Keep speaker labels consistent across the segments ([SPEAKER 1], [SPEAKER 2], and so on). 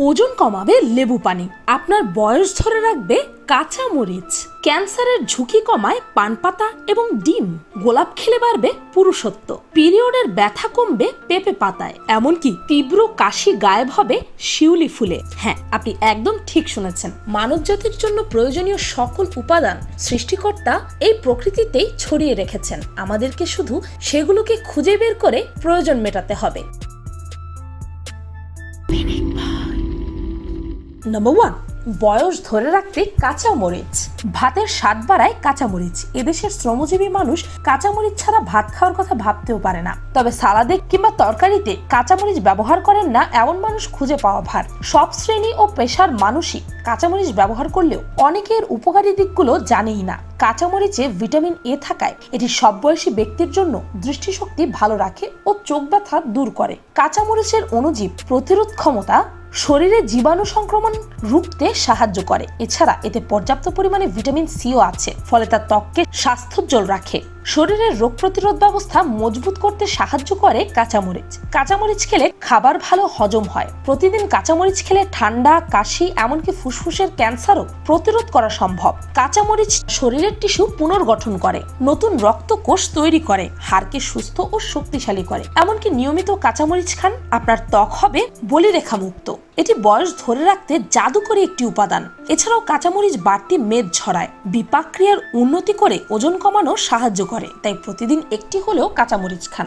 [SPEAKER 1] ওজন কমাবে লেবু পানি। আপনার বয়স ধরে রাখবে কাঁচা মরিচ। ক্যান্সারের ঝুঁকি কমায় পান পাতা এবং ডিম। গোলাপ খেলে বাড়বে পুরুষত্ব। পিরিয়ডের ব্যথা কমবে পেঁপে পাতায়। এমনকি তীব্র কাশি গায়েব হবে শিউলি ফুলে। হ্যাঁ আপনি একদম ঠিক শুনেছেন। মানব জাতির জন্য প্রয়োজনীয় সকল উপাদান সৃষ্টিকর্তা এই প্রকৃতিতেই ছড়িয়ে রেখেছেন। আমাদেরকে শুধু সেগুলোকে খুঁজে বের করে প্রয়োজন মেটাতে হবে। নাম্বার ওয়ান বয়স ধরে রাখতে কাঁচা মরিচ ভাতের স্বাদ বাড়ায় কাঁচা মরিচ এদেশের শ্রমজীবী মানুষ কাঁচা মরিচ ছাড়া ভাত খাওয়ার কথা ভাবতেও পারে না। তবে সালাদে কিংবা তরকারিতে কাঁচা মরিচ ব্যবহার করেন না এমন মানুষ খুঁজে পাওয়া ভার। সব শ্রেণি ও পেশার মানুষই কাঁচামরিচ ব্যবহার করলেও অনেকের উপকারী দিকগুলো জানেই না। কাঁচামরিচে ভিটামিন এ থাকায় এটি সব বয়সী ব্যক্তির জন্য দৃষ্টিশক্তি ভালো রাখে ও চোখ ব্যথা দূর করে। কাঁচামরিচের অণুজীব প্রতিরোধ ক্ষমতা শরীরে জীবাণু সংক্রমণ রুখতে সাহায্য করে। এছাড়া এতে পর্যাপ্ত পরিমাণে ভিটামিন সিও আছে, ফলে তার ত্বককে স্বাস্থ্যোজ্জ্বল রাখে। শরীরের রোগ প্রতিরোধ ব্যবস্থা মজবুত করতে সাহায্য করে কাঁচামরিচ। কাঁচামরিচ খেলে খাবার ভালো হজম হয়। প্রতিদিন কাঁচামরিচ খেলে ঠান্ডা, কাশি, এমনকি ফুসফুসের ক্যান্সারও প্রতিরোধ করা সম্ভব। কাঁচামরিচ শরীরের টিস্যু পুনর্গঠন করে, নতুন রক্তকোষ তৈরি করে, হাড়কে সুস্থ ও শক্তিশালী করে। এমনকি নিয়মিত কাঁচামরিচ খান, আপনার ত্বক হবে বলিরেখা মুক্ত এটি বয়স ধরে রাখতে জাদুকরী একটি উপাদান। এছাড়াও কাঁচামরিচ বাড়তি মেদ ছড়ায়। বিপাক্রিয়ার উন্নতি করে ওজন কমানো সাহায্য করে। তাই প্রতিদিন একটি হলেও কাঁচামরিচ খান।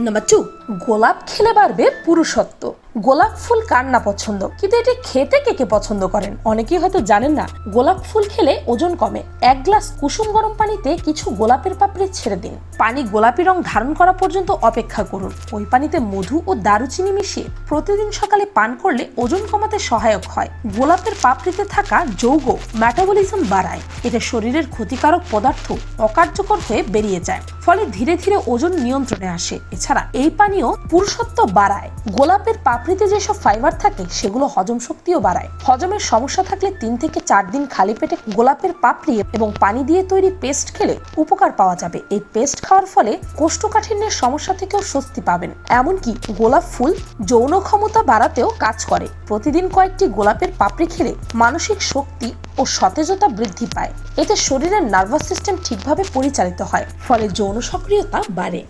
[SPEAKER 1] নাম্বার টু গোলাপ খেলে বাড়বে পুরুষত্ব। গোলাপ ফুল কার না পছন্দ? কিন্তু এটি খেতে কে কে পছন্দ করেন? অনেকেই হয়তো জানেন না, গোলাপ ফুল খেলে ওজন কমে। এক গ্লাস কুসুম গরম পানিতে কিছু গোলাপের পাপড়ি ছেড়ে দিন। পানি গোলাপি রং ধারণ করা পর্যন্ত অপেক্ষা করুন। ওই পানিতে মধু ও দারুচিনি মিশিয়ে প্রতিদিন সকালে পান করলে ওজন কমাতে সহায়ক হয়। গোলাপের পাপড়িতে থাকা যৌগ মেটাবলিজম বাড়ায়। এতে শরীরের ক্ষতিকারক পদার্থ অকার্যকর হয়ে বেরিয়ে যায়। ফলে ধীরে ধীরে ওজন নিয়ন্ত্রণে আসে। এছাড়া এই পানীয় পুরুষত্ব বাড়ায়। গোলাপের পাপড়িতে যেসব ফাইবার থাকে, সেগুলো হজম শক্তিও বাড়ায়। হজমের সমস্যা থাকলে তিন থেকে চার দিন খালি পেটে গোলাপের পাপড়ি এবং পানি দিয়ে তৈরি পেস্ট খেলে উপকার পাওয়া যাবে। এই পেস্ট খাওয়ার ফলে কোষ্ঠকাঠিন্যের সমস্যা থেকেও স্বস্তি পাবেন। এমনকি গোলাপ ফুল যৌন ক্ষমতা বাড়াতেও কাজ করে। প্রতিদিন কয়েকটি গোলাপের পাপড়ি খেলে মানসিক শক্তি ও সতেজতা বৃদ্ধি পায়। এতে শরীরের নার্ভাস সিস্টেম ঠিকভাবে পরিচালিত হয়, ফলে যৌন সক্রিয়তা বাড়ে।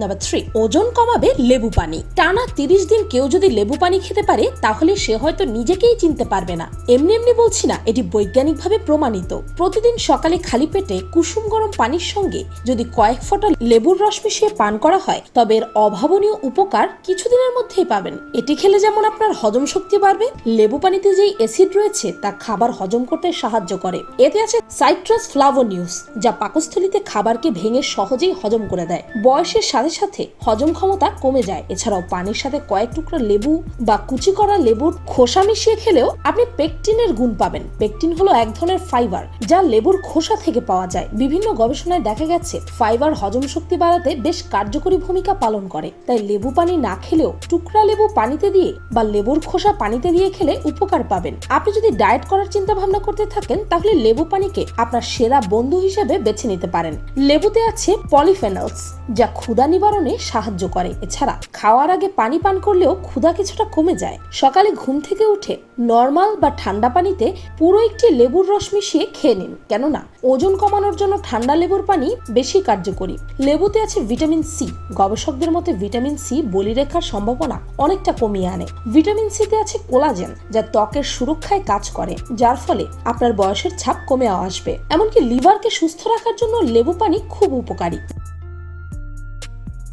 [SPEAKER 1] নাম্বার থ্রি ওজন কমাবে লেবু পানি। টানা তিরিশ দিন কেউ যদি লেবু পানি খেতে পারে, তাহলে সে হয়তো নিজেকেই চিনতে পারবে না। এমনি এমনি বলছি না, এটি বৈজ্ঞানিকভাবে প্রমাণিত। প্রতিদিন সকালে খালি পেটে কুসুম গরম পানির সঙ্গে যদি কয়েক ফোঁটা লেবুর রস মিশিয়ে পান করা হয়, তবে এর অভাবনীয় উপকার কিছুদিনের মধ্যেই পাবেন। এটি খেলে যেমন আপনার হজম শক্তি বাড়বে, লেবু পানিতে যেই অ্যাসিড রয়েছে, তা খাবার হজম করতে সাহায্য করে। এতে আছে সাইট্রাস ফ্লাভোনিউস যা পাকস্থলিতে খাবারকে ভেঙে সহজেই হজম করে দেয়। বয়সের সাথে সাথে সাথে হজম ক্ষমতা কমে যায়। এছাড়াও পানির সাথে কয়েক টুকরা লেবু বা কুচি করা লেবুর খোসা মিশিয়ে খেলেও আপনি পেকটিনের গুণ পাবেন। পেকটিন হলো এক ধরনের ফাইবার যা লেবুর খোসা থেকে পাওয়া যায়। বিভিন্ন গবেষণায় দেখা গেছে, ফাইবার হজম শক্তি বাড়াতে বেশ কার্যকরী ভূমিকা পালন করে। তাই লেবু পানি না খেলেও টুকরা লেবু পানিতে দিয়ে বা লেবুর খোসা পানিতে দিয়ে খেলে উপকার পাবেন। আপনি যদি ডায়েট করার চিন্তা ভাবনা করতে থাকেন, তাহলে লেবু পানিকে আপনার সেরা বন্ধু হিসেবে বেছে নিতে পারেন। লেবুতে আছে পলিফেনলস, যা ক্ষুধা নিবারণে সাহায্য করে। এছাড়া খাওয়ার আগে পানি পান করলেও ক্ষুধা কিছুটা কমে যায়। সকালে ঘুম থেকে উঠে নর্মাল বা ঠান্ডা পানিতে পুরো একটি লেবুর রস মিশিয়ে খেয়ে নিন। কেননা, ওজন কমানোর জন্য ঠান্ডা লেবুর পানি বেশি কার্যকরী। লেবুতে আছে ভিটামিন সি। গবেষকদের মতে ভিটামিন সি বলিরেখার সম্ভাবনা অনেকটা কমিয়ে আনে। ভিটামিন সিতে আছে কোলাজেন, যা ত্বকের সুরক্ষায় কাজ করে, যার ফলে আপনার বয়সের ছাপ কমে আসবে। এমনকি লিভারকে সুস্থ রাখার জন্য লেবু পানি খুব উপকারী।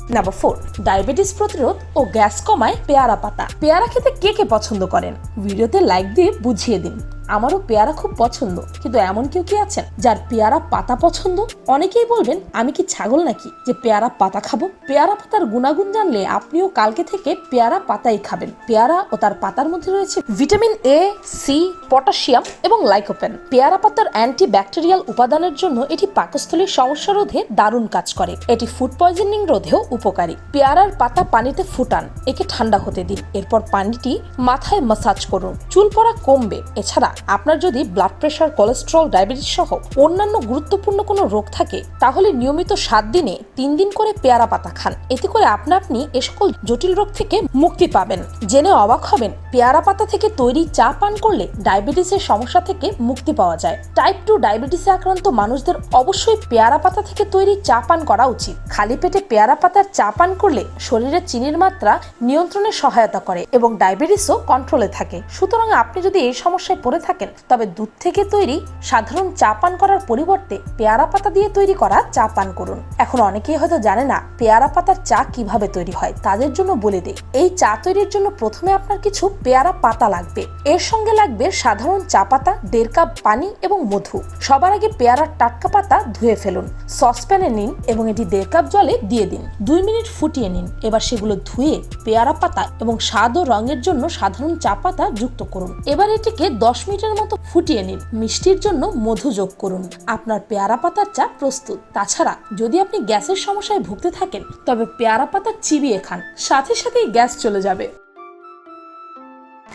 [SPEAKER 1] নাম্বার ফোর ডায়াবেটিস প্রতিরোধ ও গ্যাস কমায় পেয়ারা পাতা। পেয়ারা খেতে কে কে পছন্দ করেন? ভিডিওতে লাইক দিয়ে বুঝিয়ে দিন। আমারও পেয়ারা খুব পছন্দ, কিন্তু এমন কেউ কি আছেন যার পেয়ারা পাতা পছন্দ? অনেকেই বলবেন, আমি কি ছাগল নাকি? যে পেয়ারা পাতা খাব? পেয়ারা পাতার গুণাগুণ জানলে আপনিও কালকে থেকে পেয়ারা পাতাই খাবেন। পেয়ারা ও তার পাতার মধ্যে রয়েছে ভিটামিন এ সি পটাশিয়াম এবং লাইকোপেন। পেয়ারা পাতার অ্যান্টি ব্যাকটেরিয়াল উপাদানের জন্য এটি পাকস্থলীর সমস্যা রোধে দারুণ কাজ করে। এটি ফুড পয়জনিং রোধেও উপকারী। পেয়ারার পাতা পানিতে ফুটান, একে ঠান্ডা হতে দিন। এরপর পানিটি মাথায় মাসাজ করুন। চুল পড়া কমবে, এছাড়া আপনার যদি ব্লাড প্রেশার কোলেস্ট্রল ডায়াবেটিস সহ অন্যান্য গুরুত্বপূর্ণ কোনো রোগ থাকে, তাহলে নিয়মিত সাত দিনে তিন দিন করে পেয়ারা পাতা খান। এতে করে আপনা আপনি এ সকল জটিল রোগ থেকে মুক্তি পাবেন। জেনে অবাক হবেন, পেয়ারা পাতা থেকে তৈরি চা পান করলে ডায়াবেটিসের সমস্যা থেকে মুক্তি পাওয়া যায়। টাইপ টু ডায়াবেটিসে আক্রান্ত মানুষদের অবশ্যই পেয়ারা পাতা থেকে তৈরি চা পান করা উচিত। খালি পেটে পেয়ারা পাতার চা পান করলে শরীরে চিনির মাত্রা নিয়ন্ত্রণে সহায়তা করে এবং ডায়াবেটিসও কন্ট্রোলে থাকে। সুতরাং আপনি যদি এই সমস্যায় পড়ে থাকেন। তবে দুধ থেকে তৈরি সাধারণ চা পান করার পরিবর্তে পেয়ারা পাতা দিয়ে তৈরি করা চা পান করুন। এখন অনেকেই হয়তো জানে না পেয়ারা পাতার চা কীভাবে তৈরি হয়। তাদের জন্য বলে দিই, এই চা তৈরির জন্য প্রথমে আপনার কিছু পেয়ারা পাতা লাগবে। এর সঙ্গে লাগবে সাধারণ চা পাতা, দেড় কাপ পানি এবং মধু। সবার আগে পেয়ারার টাটকা পাতা ধুয়ে ফেলুন। সসপ্যানে নিন এবং এটি দেড় কাপ জলে দিয়ে দিন। দুই মিনিট ফুটিয়ে নিন। এবার সেগুলো ধুয়ে পেয়ারা পাতা এবং স্বাদ ও রঙের জন্য সাধারণ চা পাতা যুক্ত করুন। এবার এটিকে দশ মিনিটের মতো ফুটিয়ে নিন। মিষ্টির জন্য মধু যোগ করুন। আপনার পেয়ারা পাতার চা প্রস্তুত। তাছাড়া যদি আপনি গ্যাসের সমস্যায় ভুগতে থাকেন, তবে পেয়ারা পাতা চিবিয়ে খান। সাথে সাথেই গ্যাস চলে যাবে।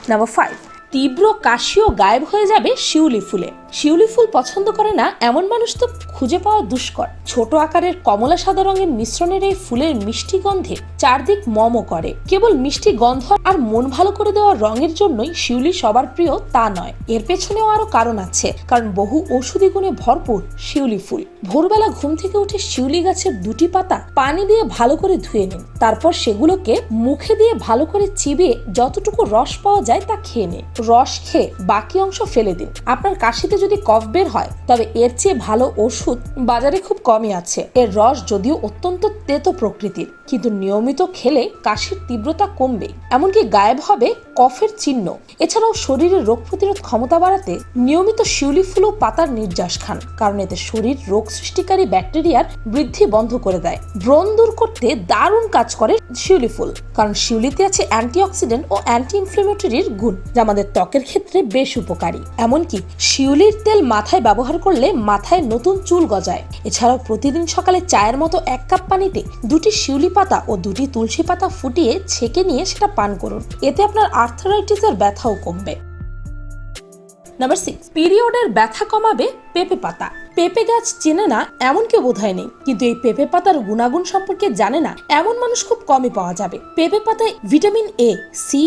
[SPEAKER 1] নাম্বার ফাইভ তীব্র কাশিও গায়েব হয়ে যাবে শিউলি ফুলে। শিউলি ফুল পছন্দ করে না, এমন মানুষ তো খুঁজে পাওয়া দুষ্কর। ছোট আকারের কমলা সাদা রঙের মিশ্রণের এই ফুলের মিষ্টি গন্ধে চারদিক মম করে। কেবল মিষ্টি গন্ধ আর মন ভালো করে দেওয়া রঙের জন্যই শিউলি সবার প্রিয়, তা নয়। এর পেছনেও আরও কারণ আছে, কারণ বহু ঔষধি গুণে ভরপুর শিউলি ফুল। ভোরবেলা ঘুম থেকে উঠে শিউলি গাছের দুটি পাতা পানি দিয়ে ভালো করে ধুয়ে নিন। তারপর সেগুলোকে মুখে দিয়ে ভালো করে চিবিয়ে যতটুকু রস পাওয়া যায় তা খেয়ে নিন। রস খেয়ে বাকি অংশ ফেলে দিন। আপনার কাশিতে যদি কফ বের হয়, তবে এর চেয়ে ভালো ওষুধ বাজারে খুব কমই আছে। এর রস যদিও অত্যন্ত তেতো প্রকৃতির, কিন্তু নিয়মিত খেলে কাশির তীব্রতা কমবে। এমনকি গায়েব হবে কফের চিহ্ন। এছাড়াও শরীরের রোগ প্রতিরোধ ক্ষমতা বাড়াতে নিয়মিত শিউলি ফুল ও পাতার নির্যাস খান, কারণ এতে শরীর রোগ সৃষ্টিকারী ব্যাকটেরিয়ার বৃদ্ধি বন্ধ করে দেয়। ব্রণ দূর করতে দারুণ কাজ করে শিউলি ফুল, কারণ শিউলিতে আছে অ্যান্টিঅক্সিডেন্ট ও অ্যান্টি ইনফ্লেমেটরির গুণ, যা আমাদের ত্বকের ক্ষেত্রে বেশ উপকারী। এমনকি শিউলির তেল মাথায় ব্যবহার করলে মাথায় নতুন চুল গজায়। এছাড়াও প্রতিদিন সকালে চায়ের মতো এক কাপ পানিতে দুটি শিউলি পাতা ও দুটি তুলসী পাতা ফুটিয়ে ছেঁকে নিয়ে সেটা পান করুন। এতে আপনার আর্থারাইটিসের ব্যথাও কমবে। নাম্বার সিক্স পিরিয়ডের ব্যথা কমাবে পেঁপে পাতা। পেঁপে গাছ চেনে না, এমন কেউ বোধহয় নেই। কিন্তু এই পেঁপে পাতার গুণাগুণ সম্পর্কে জানে না, এমন মানুষ খুব কমই পাওয়া যাবে। পেঁপে পাতায় vitamin A C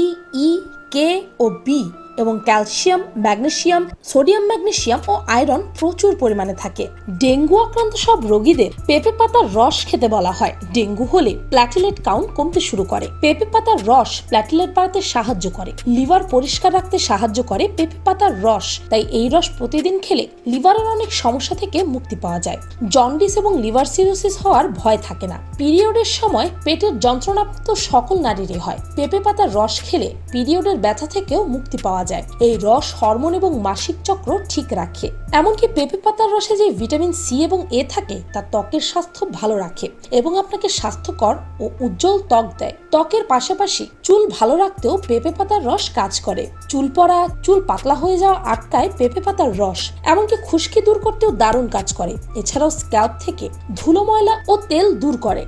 [SPEAKER 1] E K O B এবং ক্যালসিয়াম, ম্যাগনেসিয়াম, সোডিয়াম, ম্যাগনেসিয়াম ও আয়রন প্রচুর পরিমাণে থাকে। ডেঙ্গু আক্রান্ত সব রোগীদের পেঁপে পাতার রস খেতে বলা হয়। ডেঙ্গু হলে প্ল্যাটিলেট কাউন্ট কমতে শুরু করে। পেঁপে পাতার রস প্ল্যাটিলেট বাড়াতে সাহায্য করে। লিভার পরিষ্কার রাখতে সাহায্য করে পেঁপে পাতার রস। তাই এই রস প্রতিদিন খেলে লিভারের অনেক সমস্যা থেকে মুক্তি পাওয়া যায়। জন্ডিস এবং লিভার সিরোসিস হওয়ার ভয় থাকে না। পিরিয়ডের সময় পেটের যন্ত্রণাপ্রাপ্ত সকল নারীরই হয়। পেঁপে পাতার রস খেলে পিরিয়ডের ব্যথা থেকেও মুক্তি পাওয়া যায়। এই রস হরমোন এবং মাসিক চক্র ঠিক রাখে। এমনকি পেঁপে পাতার রসে যে ভিটামিন সি এবং এ থাকে, তা ত্বকের স্বাস্থ্য ভালো রাখে এবং আপনাকে স্বাস্থ্যকর ও উজ্জ্বল ত্বক দেয়। ত্বকের পাশাপাশি চুল ভালো রাখতেও পেঁপে পাতার রস কাজ করে। চুল পড়া, চুল পাতলা হয়ে যাওয়া আটকায় পেঁপে পাতার রস, এমনকি খুশকি দূর করতেও দারুণ কাজ করে। এছাড়াও স্ক্যাল্প থেকে ধুলো ময়লা ও তেল দূর করে।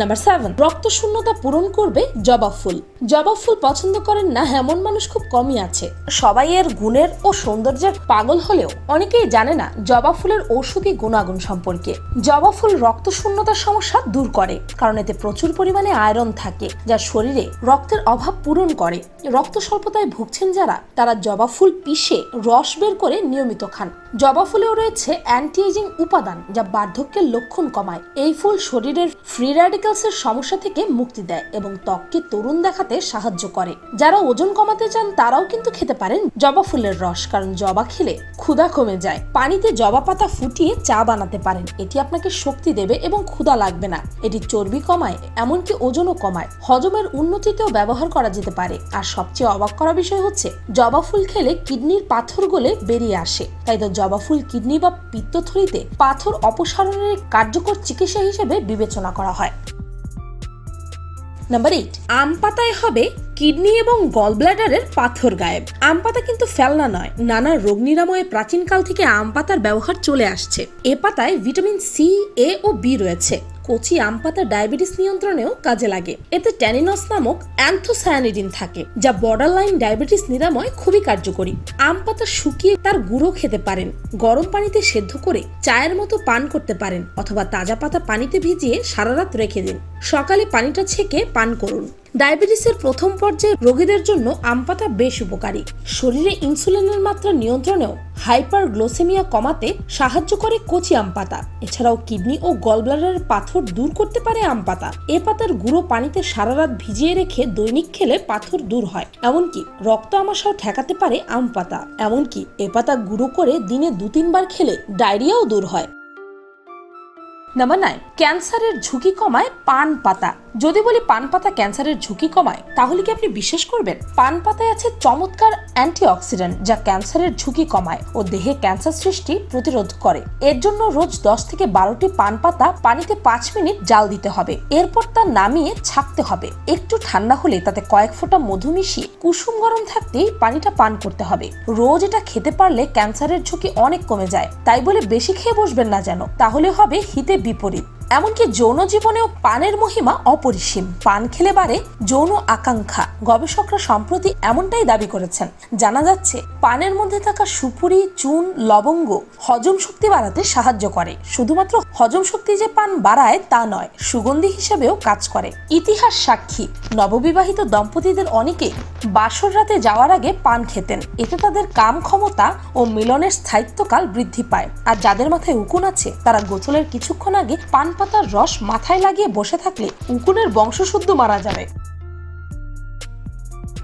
[SPEAKER 1] নাম্বার সেভেন রক্ত শূন্যতা পূরণ করবে জবা ফুল। জবা ফুল পছন্দ করেন না এমন মানুষ খুব কমই আছে। সবাই এর গুণের ও সৌন্দর্যের পাগল হলেও অনেকেই জানে না জবা ফুলের ঔষধি গুণাগুণ সম্পর্কে। জবা ফুল রক্ত শূন্যতার সমস্যা দূর করে, কারণ এতে প্রচুর পরিমাণে আয়রন থাকে, যা শরীরে রক্তের অভাব পূরণ করে। রক্ত স্বল্পতায় ভুগছেন যারা, তারা জবা ফুল পিষে রস বের করে নিয়মিত খান। জবা ফুলেও রয়েছে অ্যান্টি এজিং উপাদান, যা বার্ধক্যের লক্ষণ কমায়। এই ফুল শরীরের ফ্রি র্যাডিক্যালসের সমস্যা থেকে মুক্তি দেয় এবং ত্বককে তরুণ দেখাতে সাহায্য করে। যারা ওজন কমাতে চান, তারাও কিন্তু খেতে পারেন জবা ফুলের রস, কারণ জবা খেলে ক্ষুধা কমে যায়। পানিতে জবা পাতা ফুটিয়ে চা বানাতে পারেন। এটি আপনাকে শক্তি দেবে এবং ক্ষুধা লাগবে না। এটি চর্বি কমায়, এমনকি ওজনও কমায়। হজমের উন্নতিতেও ব্যবহার করা যেতে পারে। আর সবচেয়ে অবাক করা বিষয় হচ্ছে, জবা ফুল খেলে কিডনির পাথর গলে বেরিয়ে আসে। তাই তো জবা ফুল, কিডনি বা পিত্তথলিতে পাথর অপসারণের কার্যকর চিকিৎসা হিসেবে বিবেচনা করা হয়। নাম্বার এইট আম পাতায় হবে কিডনি এবং গল ব্ল্যাডারের পাথর গায়েব। আম পাতা কিন্তু ফেলনা নয়, নানা রোগ নিরাময়ে প্রাচীনকাল থেকে আম পাতার ব্যবহার চলে আসছে। এ পাতায় ভিটামিন সি, এ ও বি রয়েছে। কচি আম পাতা ডায়াবেটিস নিয়ন্ত্রণেও কাজে লাগে। এতে ট্যানিনস নামক অ্যান্থোসায়ানিডিন থাকে, যা বর্ডার লাইন ডায়াবেটিস নিরাময় খুবই কার্যকরী। আম পাতা শুকিয়ে তার গুঁড়ো খেতে পারেন, গরম পানিতে সেদ্ধ করে চায়ের মতো পান করতে পারেন, অথবা তাজা পাতা পানিতে ভিজিয়ে সারা রাত রেখে দিন। সকালে পানিটা ছেঁকে পান করুন। ডায়াবেটিসের প্রথম পর্যায়ে রোগীদের জন্য আম পাতা বেশ উপকারী। শরীরে ইনসুলিনের মাত্রা নিয়ন্ত্রণেও হাইপার গ্লোসেমিয়া কমাতে সাহায্য করে কচি আম পাতা। এছাড়াও কিডনি ও গলব্লাডারের পাথর দূর করতে পারে আম পাতা। এ পাতার গুঁড়ো পানিতে সারা রাত ভিজিয়ে রেখে দৈনিক খেলে পাথর দূর হয়। এমনকি রক্ত আমাশাও ঠেকাতে পারে আম পাতা। এমনকি এ পাতা গুঁড়ো করে দিনে দু তিনবার খেলে ডায়রিয়াও দূর হয়। নাম্বার নাইন, ক্যান্সারের ঝুঁকি কমায় পান পাতা। যদি বলি পান পাতা ক্যান্সারের ঝুঁকি কমায়, তাহলে কি আপনি বিশ্বাস করবেন? পান পাতায় আছে চমৎকার অ্যান্টিঅক্সিডেন্ট যা ক্যান্সারের ঝুঁকি কমায় ও দেহে ক্যান্সার সৃষ্টি প্রতিরোধ করে। এর জন্য রোজ দশ থেকে বারোটি পান পাতা পানিতে পাঁচ মিনিট জাল দিতে হবে। এরপর তা নামিয়ে ছাকতে হবে। একটু ঠান্ডা হলে তাতে কয়েক ফোঁটা মধু মিশিয়ে কুসুম গরম থাকতেই পানিটা পান করতে হবে। রোজ এটা খেতে পারলে ক্যান্সারের ঝুঁকি অনেক কমে যায়। তাই বলে বেশি খেয়ে বসবেন না যেন। তাহলে হবে হিতে বিপরীত। এমনকি যৌন জীবনেও পানের মহিমা অপরিসীম। পান খেলে বাড়ে যৌন আকাঙ্ক্ষা। গবেষকরা সম্প্রতি এমনটাই দাবি করেছেন। জানা যাচ্ছে, পানের মধ্যে থাকা সুপুরি, চুন, লবঙ্গ হজম শক্তি বাড়াতে সাহায্য করে। শুধুমাত্র হজম শক্তি যে পান বাড়ায় তা নয়, সুগন্ধি হিসেবেও কাজ করে। ইতিহাস সাক্ষী, নববিবাহিত দম্পতিদের অনেকে বাসর রাতে যাওয়ার আগে পান খেতেন। এতে তাদের কাম ক্ষমতা ও মিলনের স্থায়িত্বকাল বৃদ্ধি পায়। আর যাদের মাথায় উকুন আছে, তারা গোসলের কিছুক্ষণ আগে পান পাতার রস মাথায় লাগিয়ে বসে থাকলে উকুনের বংশশুদ্ধ মারা যাবে।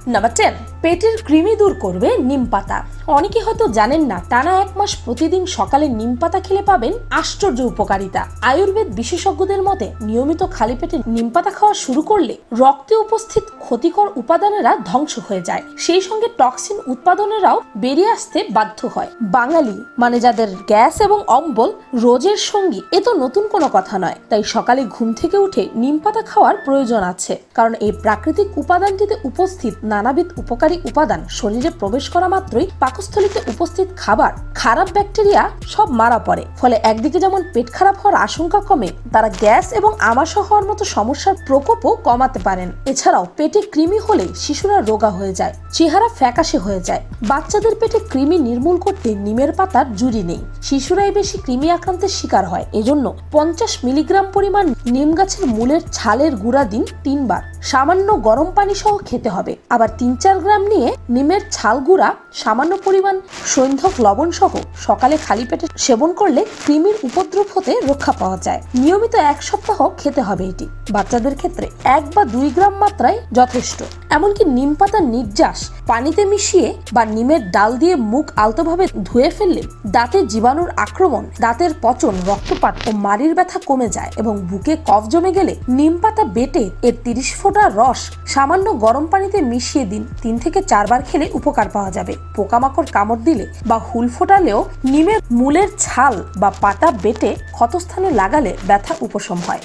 [SPEAKER 1] নাম্বার টেন পেটের কৃমি দূর করবে নিম পাতা। অনেকে হয়তো জানেন না, টানা এক মাস প্রতিদিন সকালে নিম পাতা খেলে পাবেন আশ্চর্য উপকারিতা। আয়ুর্বেদ বিশেষজ্ঞদের মতে, নিয়মিত খালি পেটে নিম পাতা খাওয়া শুরু করলে রক্তে উপস্থিত ক্ষতিকর উপাদানেরা ধ্বংস হয়ে যায়। সেই সঙ্গে টক্সিন উৎপাদনেরাও বেরিয়ে আসতে বাধ্য হয়। বাঙালি মানে যাদের গ্যাস এবং অম্বল রোজের সঙ্গী, এ তো নতুন কোনো কথা নয়। তাই সকালে ঘুম থেকে উঠে নিম পাতা খাওয়ার প্রয়োজন আছে। কারণ এই প্রাকৃতিক উপাদানটিতে উপস্থিত নানাবিধ উপকারী উপাদান শরীরে প্রবেশ করা মাত্রই পাকস্থলিতে উপস্থিত খাবার, খারাপ ব্যাকটেরিয়া সব মারা পড়ে। ফলে একদিকে যেমন পেট খারাপ হওয়ার আশঙ্কা কমে, তারা গ্যাস এবং আমাশয় হওয়ার মতো সমস্যার প্রকোপও কমাতে পারেন। এছাড়াও পেটে কৃমি হলে শিশুরা রোগা হয়ে যায়, চেহারা ফ্যাকাশে হয়ে যায়। বাচ্চাদের পেটে কৃমি নির্মূল করতে নিমের পাতার জুড়ি নেই। শিশুরাই বেশি কৃমি আক্রান্তের শিকার হয়। এজন্য পঞ্চাশ মিলিগ্রাম পরিমাণ নিম গাছের মূলের ছালের গুঁড়া দিন তিনবার। সামান্য গরম পানি সহ খেতে হবে। আবার তিন চার গ্রাম নিয়ে নিমের ছাল গুঁড়া, সামান্য পরিমাণ সৈন্ধক লবণ সহ সকালে খালি পেটে সেবন করলে কৃমির উপদ্রব হতে রক্ষা পাওয়া যায়। নিয়মিত এক সপ্তাহ খেতে হবে এটি। বাচ্চাদের ক্ষেত্রে এক বা দুই গ্রাম মাত্রায় যথেষ্ট। এমনকি নিম পাতার নির্যাস পানিতে মিশিয়ে বা নিমের ডাল দিয়ে মুখ আলতোভাবে ধুয়ে ফেললে দাঁতের জীবাণুর আক্রমণ, দাঁতের পচন, রক্তপাত ও মাড়ির ব্যথা কমে যায় এবং বুকে কফ জমে গেলে নিম পাতা বেটে এর তিরিশ ফোঁটা রস। সামান্য গরম পানিতে মিশিয়ে দিন। তিন থেকে চারবার খেলে উপকার পাওয়া যাবে। পোকামাকড় কামড় দিলে বা হুল ফোটালেও নিমের মূলের ছাল বা পাতা বেটে ক্ষতস্থানে লাগালে ব্যথা উপশম হয়।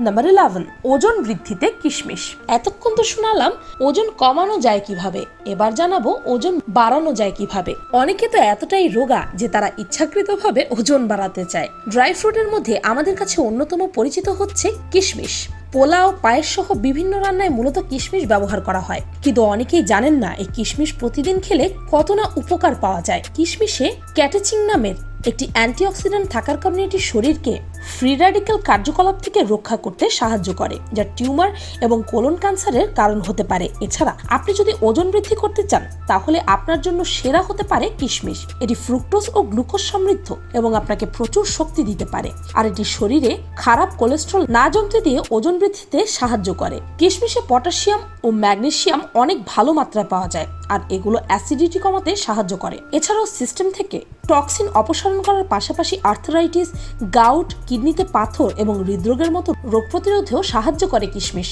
[SPEAKER 1] নাম্বার ইলেভেন ওজন বৃদ্ধিতে কিশমিশ। এতক্ষণ তো শোনালাম ওজন কমানো যায় কীভাবে? এবার জানাব ওজন বাড়ানো যায় কীভাবে? অনেকে তো এতটাই রোগা যে তারা ইচ্ছাকৃতভাবে ওজন বাড়াতে চায়। ড্রাই ফ্রুটের মধ্যে আমাদের কাছে অন্যতম পরিচিত হচ্ছে কিশমিশ। পোলাও পায়েস সহ বিভিন্ন রান্নায় মূলত কিশমিশ ব্যবহার করা হয়। কিন্তু অনেকেই জানেন না, এই কিশমিশ প্রতিদিন খেলে কত না উপকার পাওয়া যায়। কিশমিশে ক্যাটেচিং নামের একটি অ্যান্টিঅক্সিডেন্ট থাকার কারণে এটি শরীরকে ফ্রি র্যাডিক্যাল কার্যকলাপ থেকে রক্ষা করতে সাহায্য করে, যা টিউমার এবং কোলন ক্যান্সারের কারণ হতে পারে। এছাড়া, আপনি যদি ওজন বৃদ্ধি করতে চান, তাহলে আপনার জন্য সেরা হতে পারে কিশমিশ। এটি ফ্রুক্টোজ ও গ্লুকোজ সমৃদ্ধ এবং আপনাকে প্রচুর শক্তি দিতে পারে। আর এটি শরীরে খারাপ কোলেস্ট্রল না জমতে দিয়ে ওজন বৃদ্ধিতে সাহায্য করে। কিশমিশে পটাশিয়াম ও ম্যাগনেসিয়াম অনেক ভালো মাত্রায় পাওয়া যায়। আর এগুলো অ্যাসিডিটি কমাতে সাহায্য করে। এছাড়াও সিস্টেম থেকে টক্সিন অপসারণ করার পাশাপাশি আর্থরাইটিস, গাউট, কিডনিতে পাথর এবং হৃদরোগের মতো রোগ প্রতিরোধেও সাহায্য করে কিশমিশ।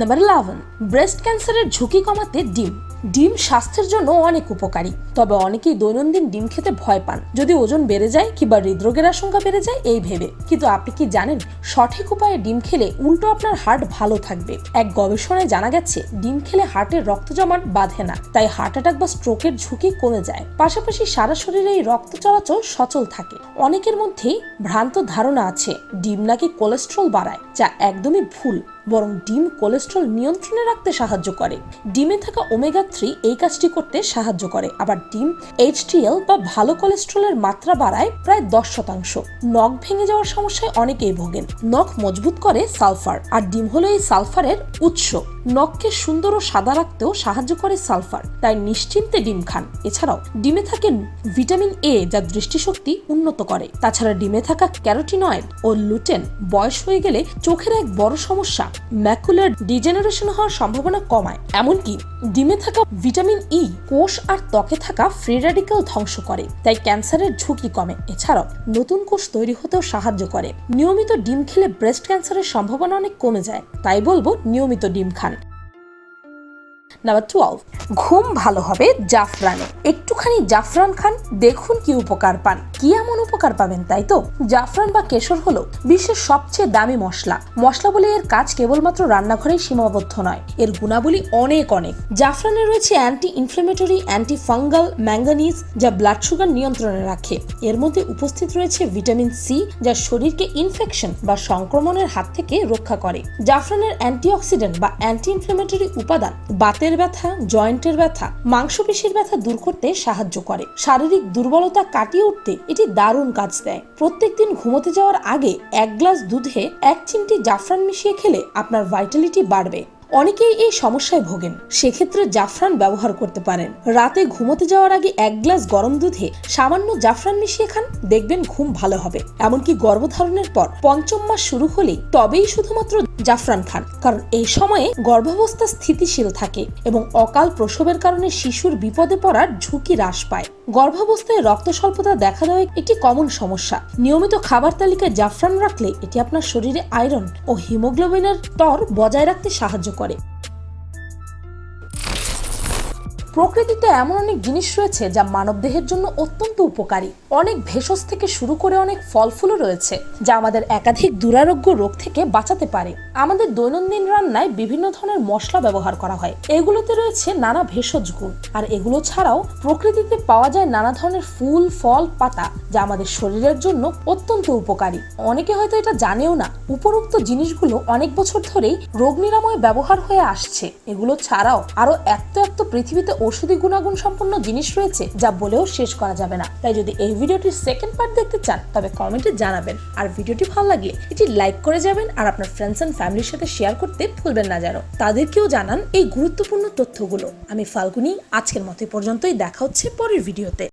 [SPEAKER 1] নাম্বার ইলেভেন ব্রেস্ট ক্যান্সারের ঝুঁকি কমাতে ডিম। ডিম স্বাস্থ্যের জন্য অনেক উপকারী। তবে অনেকেই দৈনন্দিন ডিম খেতে ভয় পান। যদি ওজন বেড়ে যায় কিংবা হৃদরোগের আশঙ্কা বেড়ে যায়, এই ভেবে। কিন্তু আপনি কি জানেন, সঠিক উপায়ে ডিম খেলে উল্টো আপনার হার্ট ভালো থাকবে? এক গবেষণায় জানা গেছে, ডিম খেলে হার্টের রক্ত জমাট বাঁধে না, তাই হার্ট অ্যাটাক বা স্ট্রোকের ঝুঁকি কমে যায়। পাশাপাশি সারা শরীরে এই রক্ত চলাচল সচল থাকে। অনেকের মধ্যেই ভ্রান্ত ধারণা আছে, ডিম নাকি কোলেস্ট্রল বাড়ায়, যা একদমই ভুল। বরং ডিম কোলেস্ট্রল নিয়ন্ত্রণে রাখতে সাহায্য করে। ডিমে থাকা ওমেগা থ্রি এই কাজটি করতে সাহায্য করে। আবার ডিম এইচটিএল বা ভালো কোলেস্ট্রলের মাত্রা বাড়ায় প্রায় দশ শতাংশ। নখ ভেঙে যাওয়ার সমস্যায় অনেকেই ভোগেন। নখ মজবুত করে সালফার। আর ডিম হলো এই সালফারের উৎস। নখকে সুন্দর ও সাদা রাখতেও সাহায্য করে সালফার। তাই নিশ্চিন্তে ডিম খান। এছাড়াও ডিমে থাকে ভিটামিন এ যা দৃষ্টিশক্তি উন্নত করে। তাছাড়া ডিমে থাকা ক্যারোটিনয়েড ও লুটেন বয়স হয়ে গেলে চোখের এক বড় সমস্যা। ম্যাকুলার ডিজেনারেশন হওয়ার সম্ভাবনা কমায়, এমনকি ডিমে থাকা ভিটামিন ই কোষ আর ত্বকে থাকা ফ্রি র্যাডিক্যাল ধ্বংস করে, তাই ক্যান্সারের ঝুঁকি কমে। এছাড়াও, নতুন কোষ তৈরি হতেও সাহায্য করে। নিয়মিত ডিম খেলে ব্রেস্ট ক্যান্সারের সম্ভাবনা অনেক কমে যায়, তাই বলব নিয়মিত ডিম খান। নাম্বার টুয়েলভ ঘুম ভালো হবে জাফরানে। একটুখানি জাফরান খান, দেখুন কি উপকার পান। কি এমন উপকার পাবেন তাই তো? জাফরান বা কেশর হলো বিশ্বের সবচেয়ে দামি মশলা। মশলা বলে এর কাজ কেবলমাত্র রান্নাঘরেই সীমাবদ্ধ নয়, এর গুণাবলী অনেক অনেক। জাফরানে রয়েছে anti inflammatory anti fungal manganese যা ব্লাড সুগার নিয়ন্ত্রণে রাখে। এর মধ্যে উপস্থিত রয়েছে ভিটামিন সি যা শরীরকে ইনফেকশন বা সংক্রমণের হাত থেকে রক্ষা করে। জাফরানের অ্যান্টিঅক্সিডেন্ট বা অ্যান্টি ইনফ্লেমেটরি উপাদান বাতের ব্যথা, জয়েন্টের ব্যথা, মাংসপেশির ব্যথা দূর করতে সাহায্য করে। শারীরিক দুর্বলতা কাটিয়ে উঠতে এটি দারুণ কাজ দেয়। প্রত্যেক দিন ঘুমোতে যাওয়ার আগে এক গ্লাস দুধে এক চিমটি জাফরান মিশিয়ে খেলে আপনার ভাইটালিটি বাড়বে। অনেকেই এই সমস্যায় ভোগেন। সেক্ষেত্রে জাফরান ব্যবহার করতে পারেন। রাতে ঘুমোতে যাওয়ার আগে এক গ্লাস গরম দুধে সামান্য জাফরান মিশিয়ে খান, দেখবেন ঘুম ভালো হবে। এমনকি গর্ভধারণের পর পঞ্চম মাস শুরু হলেই তবেই শুধুমাত্র জাফরান খান। কারণ এই সময়ে গর্ভাবস্থা স্থিতিশীল থাকে এবং অকাল প্রসবের কারণে শিশুর বিপদে পড়ার ঝুঁকি হ্রাস পায়। গর্ভাবস্থায় রক্ত স্বল্পতা দেখা দেওয়া একটি কমন সমস্যা। নিয়মিত খাবার তালিকায় জাফরান রাখলে এটি আপনার শরীরে আয়রন ও হিমোগ্লোবিনের স্তর বজায় রাখতে সাহায্য করে। করে প্রকৃতিতে এমন অনেক জিনিস রয়েছে যা মানবদেহের জন্য অত্যন্ত উপকারী। অনেক ভেষজ থেকে শুরু করে অনেক ফল ফুলও রয়েছে, যা আমাদের একাধিক দুরারোগ্য রোগ থেকে বাঁচাতে পারে। আমাদের দৈনন্দিন রান্নায় বিভিন্ন ধরনের মশলা ব্যবহার করা হয়। এগুলোতে রয়েছে নানা ভেষজ গুণ, আর এগুলো ছাড়াও প্রকৃতিতে পাওয়া যায় নানা ধরনের ফুল, ফল, পাতা, যা আমাদের শরীরের জন্য অত্যন্ত উপকারী। অনেকে হয়তো এটা জানেও না, উপরোক্ত জিনিসগুলো অনেক বছর ধরেই রোগ নিরাময় ব্যবহার হয়ে আসছে। এগুলো ছাড়াও আরও এত এত পৃথিবীতে ঔষধি গুণাগুণ সম্পন্ন জিনিস রয়েছে যা বলেও শেষ করা যাবে না। তাই যদি এই ভিডিওটির সেকেন্ড পার্ট দেখতে চান, তবে কমেন্টে জানাবেন। আর ভিডিওটি ভালো লাগলে এটি লাইক করে যাবেন আর আপনার ফ্রেন্ডস অ্যান্ড ফ্যামিলির সাথে শেয়ার করতে ভুলবেন না যেন। তাদেরকেও জানান এই গুরুত্বপূর্ণ তথ্যগুলো। আমি ফাল্গুনি, আজকের মতে পর্যন্তই। দেখা হচ্ছে পরের ভিডিওতে।